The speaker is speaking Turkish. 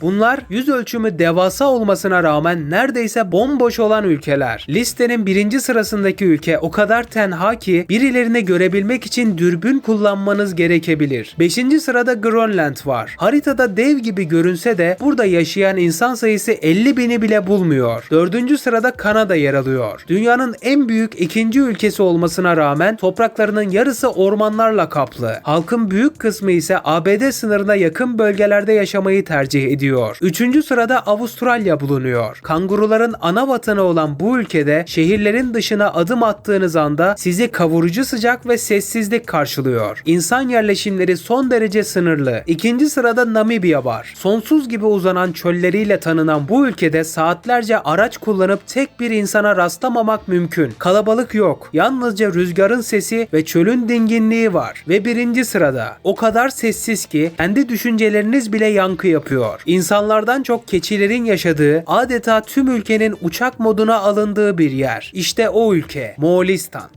Bunlar yüz ölçümü devasa olmasına rağmen neredeyse bomboş olan ülkeler. Listenin birinci sırasındaki ülke o kadar tenha ki birilerini görebilmek için dürbün kullanmanız gerekebilir. Beşinci sırada Grönland var. Haritada dev gibi görünse de burada yaşayan insan sayısı 50 bini bile bulmuyor. Dördüncü sırada Kanada yer alıyor. Dünyanın en büyük ikinci ülkesi olmasına rağmen topraklarının yarısı ormanlarla kaplı. Halkın büyük kısmı ise ABD sınırına yakın bölgelerde yaşamayı tercih ediyor. Üçüncü sırada Avustralya bulunuyor. Kanguruların ana vatanı olan bu ülkede şehirlerin dışına adım attığınız anda sizi kavurucu sıcak ve sessizlik karşılıyor. İnsan yerleşimleri son derece sınırlı. İkinci sırada Namibya var. Sonsuz gibi uzanan çölleriyle tanınan bu ülkede saatlerce araç kullanıp tek bir insana rastlamamak mümkün. Kalabalık yok. Yalnızca rüzgarın sesi ve çölün dinginliği var. Ve birinci sırada. O kadar sessiz ki kendi düşünceleriniz bile yankı yapıyor. İnsanlardan çok keçilerin yaşadığı, adeta tüm ülkenin uçak moduna alındığı bir yer. İşte o ülke, Moğolistan.